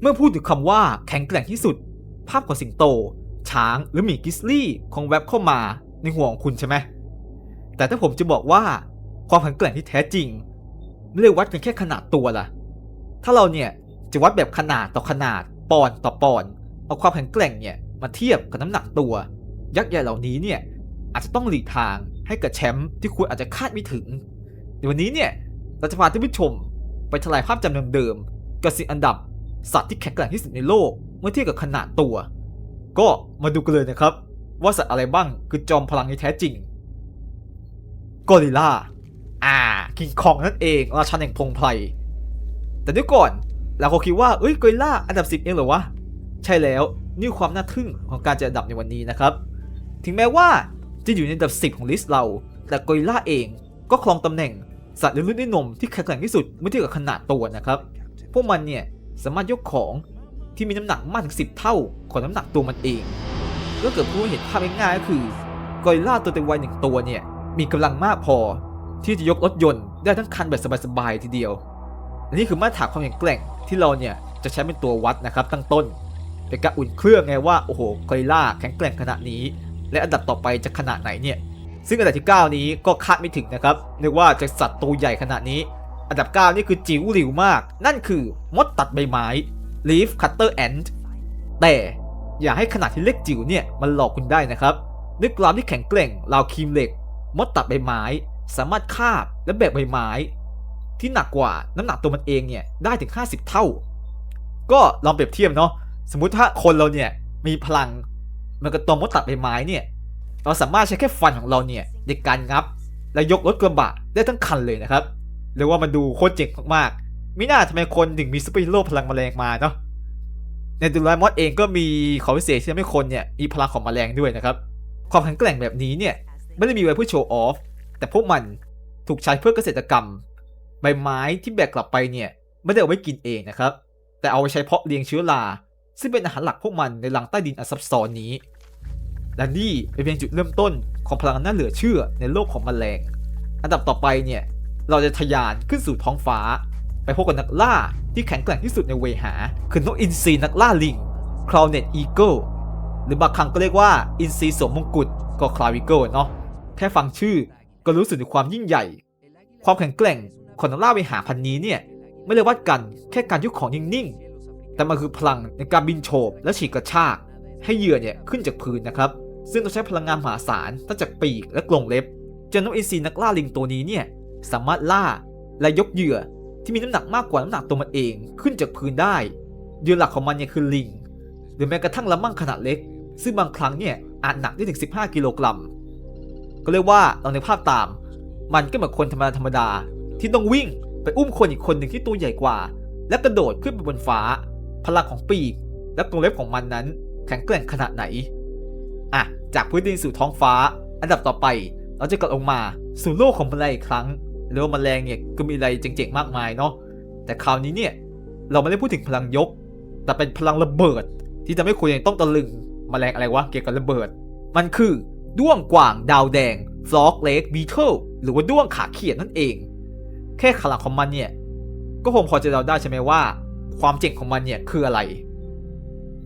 เมื่อพูดถึงคำว่าแข็งแกร่งที่สุด ภาพของสิงโต ช้างหรือหมีกิสลี่คงแวบเข้ามาในหัวของคุณใช่ไหมแต่ถ้าผมจะบอกว่าความแข็งแกร่งที่แท้จริง ไม่ได้วัดกันแค่ขนาดตัวล่ะ ถ้าเราเนี่ยจะวัดแบบขนาดต่อขนาดปอนต่อปอนเอาความแข็งแกร่งเนี่ยมาเทียบกับน้ำหนักตัว ยักษ์ใหญ่เหล่านี้เนี่ยอาจจะต้องหลีกทางให้กับแชมป์ที่คุณอาจจะคาดไม่ถึงในวันนี้เนี่ยเราจะพาท่านผู้ชมไปทลายภาพจำเดิมๆกับสิบอันดับ สัตว์ที่แข็งแกร่งที่สุดในโลกเมื่อเทียบกับขนาดตัว ก็มาดูกันเลยนะครับ ว่าสัตว์อะไรบ้างคือจอมพลังที่แท้จริงกอริลลาอ่าคิงคองนั่นเองราชันแห่งพงไพรแต่เดี๋ยวก่อนเราก็คิดว่าเอ้ยกอริลลาอันดับ10เองเหรอวะใช่แล้วนี่ความน่าทึ่งของการจัดอันดับในวันนี้นะครับ ถึงแม้ว่าจะอยู่ในอันดับ 10 ของลิสต์เรา แต่กอริลลาเองก็ครองตำแหน่งสัตว์เลี้ยงลูกด้วยนมที่แข็งแกร่งที่สุดเมื่อเทียบกับขนาดตัวนะครับ พวกมันเนี่ย สามารถยกของที่มีน้ำหนักมากถึง 10 เท่าของน้ำหนักตัวมันเอง ก็เกิดผู้เห็นภาพง่ายๆก็คือกอริลลาตัวเต็มวัยหนึ่งตัวเนี่ย มีกำลังมากพอที่จะยกรถยนต์ได้ทั้งคันแบบสบายๆทีเดียว อันนี้คือมาตรฐานความแข็งแกร่งที่เราเนี่ยจะใช้เป็นตัววัดนะครับตั้งต้น เป็นการอุ่นเครื่องไงว่าโอ้โหกอริลลาแข็งแกร่งขนาดนี้ และอันดับต่อไปจะขนาดไหนเนี่ยซึ่งอันดับที่ 9 นี้ก็คาดไม่ถึงนะครับนึกว่าจะสัตว์ตัวใหญ่ขนาดนี้ อันดับ 9 นี่คือจิ๋วหลิวมาก นั่นคือมดตัดใบไม้ leaf cutter ant แต่อย่าให้ขนาดที่เล็กจิ๋วเนี่ยมันหลอกคุณได้นะครับด้วยกรามที่แข็งแกร่งราวครีมเหล็ก มดตัดใบไม้ สามารถคาบและแบกใบไม้ ที่หนักกว่าน้ำหนักตัวมันเองเนี่ยได้ถึง 50 เท่า ก็ลองเปรียบเทียบเนาะสมมุติถ้าคนเราเนี่ยมีพลังเหมันกับตัวมดตัดใบไม้เนี่ยเราสามารถใช้แค่ฟันของเราเนี่ยในการงับและยกรถกระบะได้ทั้งคันเลยนะครับ เรียกว่ามันดูโคตรเจ๋งมากๆมิน่าทำไมคนถึงมีซูเปอร์ฮีโร่พลังแมลงมาเนาะในดูรามอนเองก็มีของพิเศษที่ทำให้คนเนี่ยมีพลังของแมลงด้วยนะครับ ความแข็งแกร่งแบบนี้เนี่ยไม่ได้มีไว้เพื่อโชว์ออฟ แต่พวกมันถูกใช้เพื่อเกษตรกรรม ใบไม้ที่แบกกลับไปเนี่ยไม่ได้เอาไว้กินเองนะครับ แต่เอาไว้ใช้เพาะเลี้ยงเชื้อรา ซึ่งเป็นอาหารหลักพวกมันในรังใต้ดินอันซับซ้อนนี้ และนี่เป็นเพียงจุดเริ่มต้นของพลังน่าเหลือเชื่อในโลกของแมลง อันดับต่อไปเนี่ย เราจะทะยานขึ้นสู่ท้องฟ้า ไปพบกับนักล่าที่แข็งแกร่งที่สุดในเวหา คือนกอินทรีนักล่าลิง Crowned Eagle หรือบางครั้งก็เรียกว่าอินทรีสวมมงกุฎก็ Clavicle เนาะแค่ฟังชื่อก็รู้สึกถึงความยิ่งใหญ่ ความแข็งแกร่งของนักล่าเวหาพันนี้เนี่ยไม่ได้วัดกันแค่การยุกของนิ่งๆ แต่มันคือพลังในการบินโฉบและฉีกกระชาก ให้เหยื่อเนี่ยขึ้นจากพื้นนะครับ ซึ่งต้องใช้พลังงานมหาศาลตั้งจากปีกและกรงเล็บจนนกอินทรีนักล่าลิงตัวนี้เนี่ย สามารถล่าและยกเหยื่อที่มีน้ำหนักมากกว่าน้ำหนักตัวมันเองขึ้นจากพื้นได้เหยื่อหลักของมันเนี่ยคือลิง หรือแม้กระทั่งละมั่งขนาดเล็ก ซึ่งบางครั้งเนี่ยอาจหนักได้ถึง 15 กิโลกรัม ก็เรียกว่าลองในกภาพตาม มันก็เหมือนคนธรรมดาธรรมดา ที่ต้องวิ่งไปอุ้มคนอีกคนหนึ่งที่ตัวใหญ่กว่า และกระโดดขึ้นไปบนฟ้า พลังของปีก และกรงเล็บของมันนั้นแข็งแกร่งขนาดไหนอะจากพื้นดินสู่ท้องฟ้า อันดับต่อไปเราจะกลับลงมาสู่โลกของแมลงอีกครั้ง เรียกว่าแมลงเนี่ยก็มีอะไรเจ๋งๆมากมายเนาะแต่คราวนี้เนี่ยเราไม่ได้พูดถึงพลังยก แต่เป็นพลังระเบิด ที่ทำให้คุณยังต้องตะลึงแมลงอะไรวะเกี่ยวกับระเบิด มันคือด้วงกว่างดาวแดง Frog Lake Beetle หรือว่าด้วงขาเขียดนั่นเอง แค่ขลังของมันเนี่ยก็คงพอจะเดาได้ใช่ไหมว่า ความเจ๋งของมันเนี่ยคืออะไร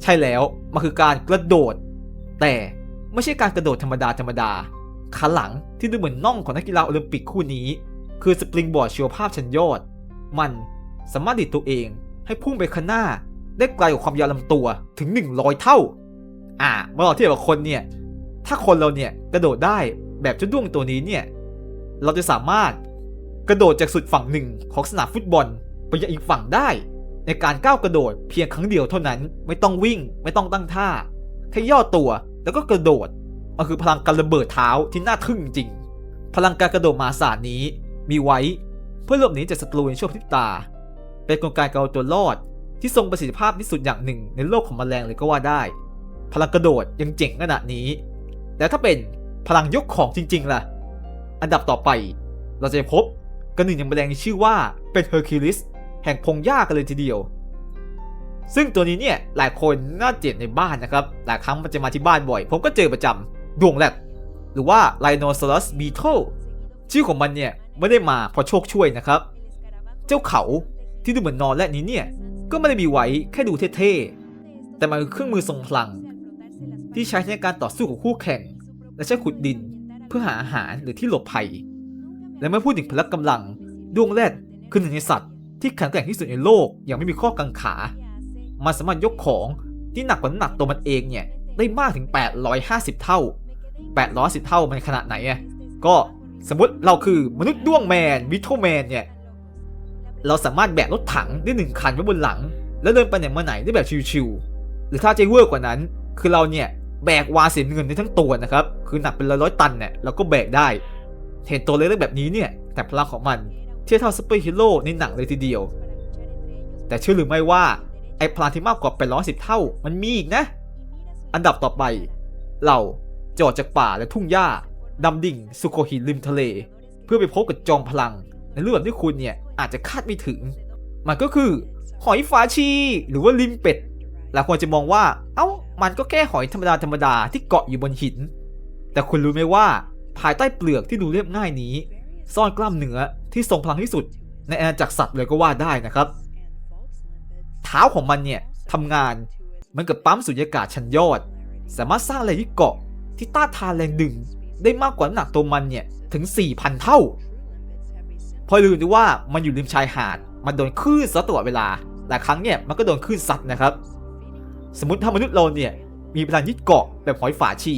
ใช่แล้วมันคือการกระโดด แต่ไม่ใช่การกระโดดธรรมดาธรรมดาขาหลังที่ดูเหมือนน่องของนักกีฬาโอลิมปิกคู่นี้ คือสปริงบอร์ดชีวภาพชั้นยอด มันสามารถดิดตัวเองให้พุ่งไปข้างหน้า ได้ไกลกว่าความยาวลำตัวถึง 100 เท่า อ่าเมื่อเราเทียบกับคนเนี่ย ถ้าคนเราเนี่ยกระโดดได้แบบเจ้าด้วงตัวนี้เนี่ย เราจะสามารถกระโดดจากสุดฝั่งหนึ่งของสนามฟุตบอลไปยังอีกฝั่งได้ ในการก้าวกระโดดเพียงครั้งเดียวเท่านั้นไม่ต้องวิ่งไม่ต้องตั้งท่าแค่ย่อตัวแล้วก็กระโดดมันคือพลังการระเบิดเท้าที่น่าทึ่งจริง พลังการกระโดดมาศาลนี้ มีไว้ เพื่อหลบหนีจากศัตรูในช่วงพริบตา เป็นกลไกการเอาตัวรอดที่ทรงประสิทธิภาพที่สุดอย่างหนึ่งในโลกของแมลงเลยก็ว่าได้ พลังกระโดดยังเจ๋งขนาดนี้แต่ถ้าเป็นพลังยกของจริง ๆ ล่ะ อันดับต่อไปเราจะพบกันหนึ่งอย่างแมลงที่ชื่อว่าเป็นเฮอร์คิวลิสแห่งพงหญ้ากันเลยทีเดียว ซึ่งตัวนี้เนี่ยหลายคนน่าเจ็บในบ้านนะครับ หลายครั้งมันจะมาที่บ้านบ่อย ผมก็เจอประจำดวงแรดหรือว่า Rhinoceros Beetle ชื่อของมันเนี่ย ไม่ได้มาเพราะโชคช่วยนะครับ เจ้าเขาที่ดูเหมือนนอนและนี้เนี่ย ก็ไม่ได้มีไว้แค่ดูเท่ๆ แต่มันคือเครื่องมือทรงพลัง ที่ใช้ในการต่อสู้กับคู่แข่ง และใช้ขุดดินเพื่อหาอาหารหรือที่หลบภัย และเมื่อพูดถึงพละกำลัง ดวงแรดคือหนึ่งในสัตว์ที่แข็งแกร่งที่สุดในโลกอย่างไม่มีข้อกังขา มันสามารถยกของที่หนักกว่าน้ำหนักตัวมันเองเนี่ยได้มากถึง 850 เท่า 810 เท่ามันขนาดไหนอะก็ สมมติเราคือมนุษย์ด้วงแมนวิทโทแมนเนี่ย เราสามารถแบกรถถังได้หนึ่งคันไว้บนหลัง แล้วเดินไปไหนมาไหนได้แบบชิวๆหรือถ้าใจเวอร์กว่านั้น คือเราเนี่ยแบกวาสีเงินได้ทั้งตัวนะครับ คือหนักเป็นร้อยตันเนี่ยเราก็แบกได้ เห็นตัวเล็กๆแบบนี้เนี่ย แต่พลังของมันเทียบเท่าซูเปอร์ฮีโร่ในหนังเลยทีเดียว แต่เชื่อหรือไม่ว่าไอ้พลังที่มากกว่า810เท่ามันมีอีกนะ อันดับต่อไป เราจะออกจากป่าและทุ่งหญ้า ดำดิ่งสุโขหินริมทะเล เพื่อไปพบกับจอมพลัง ในรูปแบบที่คุณเนี่ยอาจจะคาดไม่ถึง มันก็คือหอยฝาชี หรือว่าลิมเป็ดหลายคนจะมองว่า เอ้า มันก็แค่หอยธรรมดาธรรมดาที่เกาะอยู่บนหิน แต่คุณรู้ไหมว่าภายใต้เปลือกที่ดูเรียบง่ายนี้ ซ่อนกล้ามเนื้อที่ทรงพลังที่สุด ในอาณาจักรสัตว์เลยก็ว่าได้นะครับ เท้าของมันเนี่ยทำงานเหมือนกับปั๊มสุญญากาศชั้นยอด สามารถสร้างแรงที่เกาะที่ต้านทานแรงดึง ได้มากกว่าน้ำหนักตัวมันเนี่ยถึง 4,000 เท่า พอลืมดูว่ามันอยู่ริมชายหาด มันโดนคลื่นซัดตลอดเวลาหลายครั้งเนี่ยมันก็โดนคลื่นซัดนะครับ สมมติถ้ามนุษย์เราเนี่ยมีพลังยึดเกาะแบบหอยฝาชี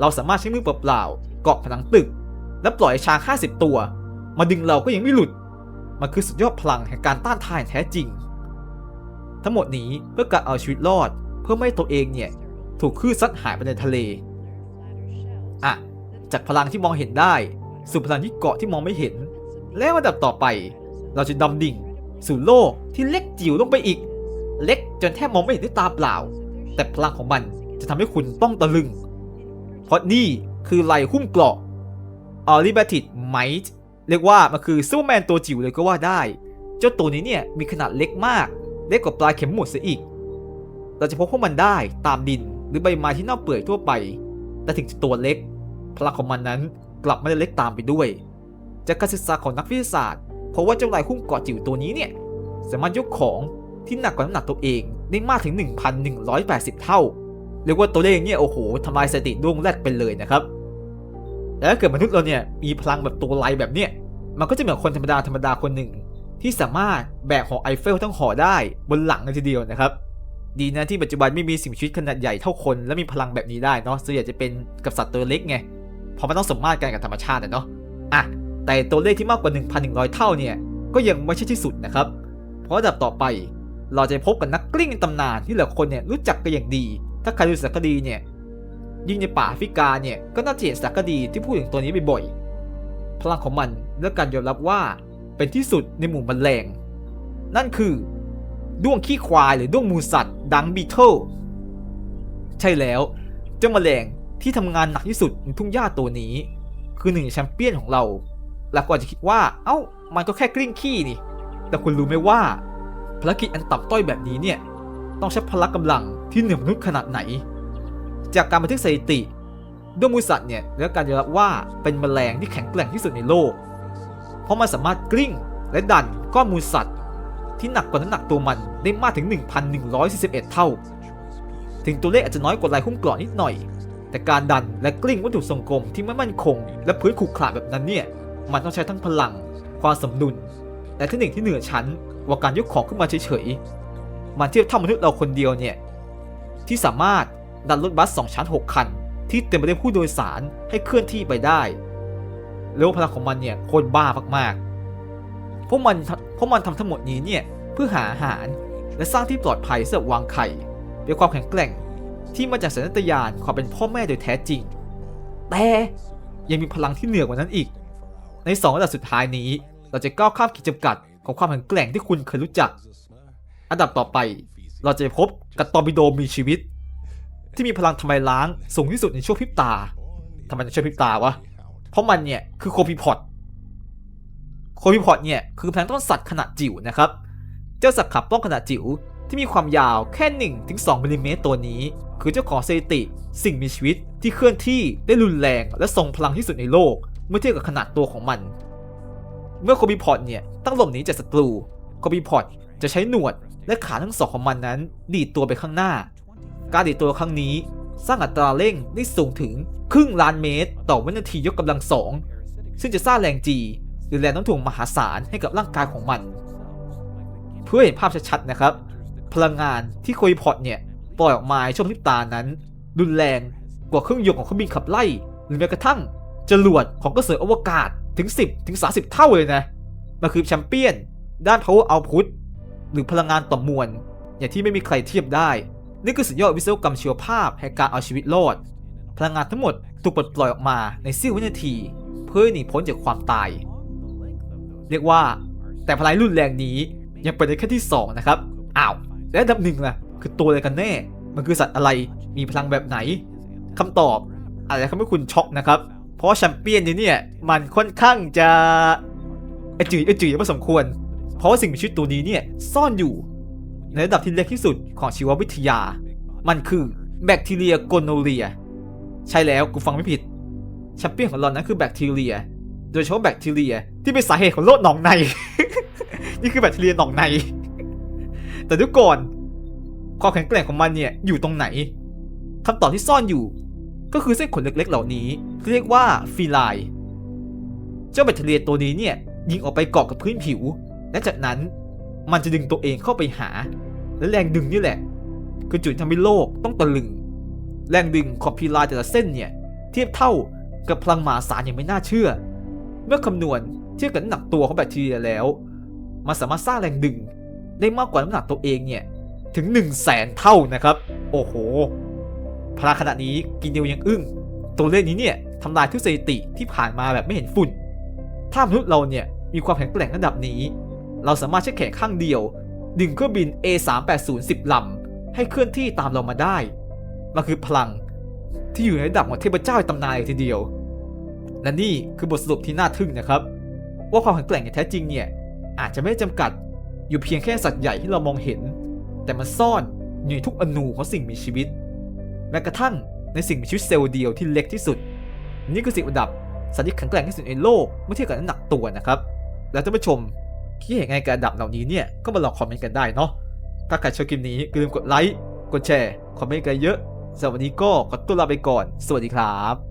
เราสามารถใช้มือเปล่าๆเกาะผนังตึก และปล่อยช้าง50 ตัว มาดึงเราก็ยังไม่หลุด มันคือสุดยอดพลังแห่งการต้านทานแท้จริง ทั้งหมดนี้เพื่อการเอาชีวิตรอด เพื่อไม่ให้ตัวเองเนี่ยถูกคลื่นซัดหายไปในทะเลอะ จากพลังที่มองเห็นได้ สู่พลังที่เกาะที่มองไม่เห็น แล้วอันดับต่อไป เราจะดำดิ่ง สู่โลกที่เล็กจิ๋วลงไปอีก เล็กจนแทบมองไม่เห็นด้วยตาเปล่า แต่พลังของมันจะทำให้คุณต้องตะลึง เพราะนี่คือไหลหุ้มเกราะออริบติดไมท์เรียกว่ามันคือซูเปอร์แมนตัวจิ๋วเลยก็ว่าได้ เจ้าตัวนี้เนี่ยมีขนาดเล็กมาก เล็กกว่าปลายเข็มหมุดเสียอีก เราจะพบพวกมันได้ตามดินหรือใบไม้ที่เน่าเปื่อยทั่วไป แต่ถึงจะตัวเล็ก พลังของมันนั้นกลับไม่ได้เล็กตามไปด้วย จากการศึกษาของนักวิทยาศาสตร์เพราะว่าเจ้าลายหุ้มเกาะจิ๋วตัวนี้เนี่ยสามารถยกของที่หนักกว่าน้ำหนักตัวเองได้มากถึง 1,180 เท่า เรียกว่าตัวเลขเนี่ยโอ้โหทำลายสถิติดวงแรกไปเลยนะครับ แล้วถ้าเกิดมนุษย์เราเนี่ยมีพลังแบบตัวไลแบบเนี้ยมันก็จะเหมือนคนธรรมดาธรรมดาคนหนึ่ง ที่สามารถแบกหอไอเฟลทั้งหอได้บนหลังเลยทีเดียวนะครับ ดีนะที่ปัจจุบันไม่มีสิ่งมีชีวิตขนาดใหญ่เท่าคน และมีพลังแบบนี้ได้เนาะส่วนใหญ่จะเป็นกับสัตว์ตัวเล็กไง เพราะมันต้องสมมาตรกันกับธรรมชาติเนาะอะแต่ตัวเลขที่มากกว่า 1,100 เท่าเนี่ยก็ยังไม่ใช่ที่สุดนะครับ เพราะดับต่อไปเราจะพบกับนักกลิ้งตำนานที่หลายคนเนี่ยรู้จักกันอย่างดี ถ้าใครดูสารคดีเนี่ยยิ่งในป่าแอฟริกาเนี่ยก็น่าจะเห็นสารคดีที่พูดถึงตัวนี้บ่อยๆพลังของมันและการยอมรับว่าเป็นที่สุดในหมู่แมลงนั่นคือด้วงขี้ควายหรือด้วงมูสัตว์ดังบีเทิลใช่แล้ว เจ้าแมลง ที่ทำงานหนักที่สุดในทุ่งหญ้าตัวนี้ คือหนึ่งแชมเปี้ยนของเราหลายคนอาจจะคิดว่า เอ้า มันก็แค่กลิ้งขี้นี่ แต่คุณรู้ไหมว่าภารกิจอันต่ำต้อยแบบนี้เนี่ย ต้องใช้พละกำลังที่เหนือมนุษย์ขนาดไหน จากการบันทึกสถิติด้วงมูสัตว์เนี่ยและการยอมรับว่าเป็นแมลงที่แข็งแกร่งที่สุดในโลก เพราะมันสามารถกลิ้งและดันก้อนมูสัตว์ ที่หนักกว่าน้ำหนักตัวมันได้มากถึง 1,141 เท่า ถึงตัวเลขอาจจะน้อยกว่าลายหุ้มเกราะนิดหน่อย แต่การดันและกลิ้งวัตถุทรงกลมที่ไม่มั่นคง และพื้นขรุขระแบบนั้นเนี่ย มันต้องใช้ทั้งพลัง ความสมดุล และเทคนิคที่เหนือชั้นกว่าการยกของขึ้นมาเฉยๆ มันเทียบเท่ามนุษย์เราคนเดียวเนี่ย ที่สามารถดันรถบัสสองชั้น 6 คัน ที่เต็มไปด้วยผู้โดยสารให้เคลื่อนที่ไปได้ แล้วพลังของมันเนี่ยโคตรบ้ามากๆ พวกมันพวกมันทำทั้งหมดนี้เนี่ยเพื่อหาอาหาร และสร้างที่ปลอดภัยสำหรับวางไข่ด้วยความแข็งแกร่ง ที่มาจากสัญชาตญาณความเป็นพ่อแม่โดยแท้จริง แต่ยังมีพลังที่เหนือกว่านั้นอีก ในสองระดับสุดท้ายนี้ เราจะก้าวข้ามขีดจำกัดของความแข็งแกร่งที่คุณเคยรู้จัก อันดับต่อไป เราจะพบกับตอร์ปิโดมีชีวิต ที่มีพลังทำลายล้างสูงที่สุดในช่วงพริบตาทำไมในช่วงพริบตาวะ เพราะมันเนี่ยคือโคพิพอดโคพิพอดเนี่ยคือแพลงต้นสัตว์ขนาดจิ๋วนะครับ เจ้าสัตว์ขับป้องขนาดจิ๋วที่มีความยาวแค่1ถึง2มิลลิเมตรตัวนี้ คือเจ้าของสถิติ สิ่งมีชีวิตที่เคลื่อนที่ได้รุนแรงและทรงพลังที่สุดในโลก เมื่อเทียบกับขนาดตัวของมัน เมื่อโคบิพอดเนี่ยตั้งหลบหนีจากศัตรูโคบิพอดจะใช้หนวดและขาทั้งสองของมันนั้น ดีดตัวไปข้างหน้า การดีดตัวครั้งนี้ สร้างอัตราเร่งได้สูงถึงครึ่งล้านเมตร ต่อวินาทียกกำลังสองซึ่งจะสร้างแรงจีหรือแรงน้ำถ่วงมหาศาลให้กับร่างกายของมัน เพื่อเห็นภาพชัดๆนะครับ พลังงานที่โคยพอตเนี่ย ปล่อยออกมาช่วงพริบตานั้น รุนแรงกว่าเครื่องยนต์ของเครื่องบินขับไล่ หรือแม้กระทั่งจรวดของกระสืออวกาศถึง 10 ถึง 30 เท่าเลยนะ มันคือแชมเปี้ยน ด้าน power output หรือพลังงานต่อมวล อย่างที่ไม่มีใครเทียบได้ นี่คือสุดยอดวิศวกรรมชีวภาพแห่งการเอาชีวิตรอด พลังงานทั้งหมดถูกปลดปล่อยออกมาในเสี้ยววินาที เพื่อหนีพ้นจากความตาย เรียกว่าแต่พลังรุ่นแรงนี้ยังเป็นได้แค่ที่ 2 นะครับ อ้าว และดับหนึ่งล่ะ คือตัวอะไรกันแน่ มันคือสัตว์อะไร มีพลังแบบไหนคำตอบอาจจะทำให้คุณช็อกนะครับ เพราะแชมเปี้ยนนี้เนี่ย มันค่อนข้างจะไอจืดไอจืดพอสมควร เพราะว่าสิ่งมีชีวิตตัวนี้เนี่ยซ่อนอยู่ ในระดับที่เล็กที่สุดของชีววิทยา มันคือแบคทีเรียโกโนเรีย ใช่แล้วกูฟังไม่ผิดแชมเปี้ยนของเรานั้นคือแบคทีเรีย โดยเฉพาะแบคทีเรียที่เป็นสาเหตุของโรคหนองใน นี่คือแบคทีเรียหนองใน แต่ดูก่อน ความแข็งแกร่งของมันเนี่ยอยู่ตรงไหนคำตอบที่ซ่อนอยู่ ก็คือเส้นขนเล็กๆ เหล่านี้เรียกว่าฟีไลน์เจ้าแบคทีเรียตัวนี้เนี่ยยิงออกไปเกาะกับพื้นผิว และจากนั้นมันจะดึงตัวเองเข้าไปหา และแรงดึงนี่แหละ คือจุดที่ทำให้โลกต้องตะลึง แรงดึงของฟีไลน์แต่ละเส้นเนี่ยเทียบเท่ากับพลังมหาศาลอย่างไม่น่าเชื่อ เมื่อคำนวณเทียบกับน้ำหนักตัวของแบคทีเรียแล้ว มันสามารถสร้างแรงดึงได้มากกว่าน้ำหนักตัวเองเนี่ย ถึง 1 0 0 0 0แสนเท่านะครับ โอ้โห พลังขนาดนี้กินเดียวยังอึ้ง ตัวเลขนี้เนี่ยทำลายทุกสถิติที่ผ่านมาแบบไม่เห็นฝุ่น ถ้ามนุษย์เราเนี่ยมีความแข็งแกร่งระดับนี้ เราสามารถใช้แขนข้างเดียวดึงเครื่องบิน A380 10ลำให้เคลื่อนที่ตามเรามาได้ มันคือพลังที่อยู่ในระดับของเทพเจ้าในตำนานเลยทีเดียว และนี่คือบทสรุปที่น่าทึ่งนะครับ ว่าความแข็งแกร่งอย่างแท้จริงเนี่ยอาจจะไม่ได้จำกัดอยู่เพียงแค่สัตว์ใหญ่ที่เรามองเห็น แต่มันซ่อนอยู่ในทุกอนูของสิ่งมีชีวิต แม้กระทั่งในสิ่งมีชีวิตเซลล์เดียวที่เล็กที่สุด นี่คือสิ่งประดับสัตว์ที่แข็งแกร่งที่สุดในโลกเมื่อเทียบกับน้ำหนักตัวนะครับ แล้วท่านผู้ชมคิดเห็นไงกับอันดับเหล่านี้เนี่ยก็มาลองคอมเมนต์กันได้เนาะถ้าใครชอบคลิปนี้อย่าลืมกดไลค์กดแชร์คอมเมนต์กันเยอะสำหรับวันนี้ก็ขอตัวลาไปก่อน สวัสดีครับ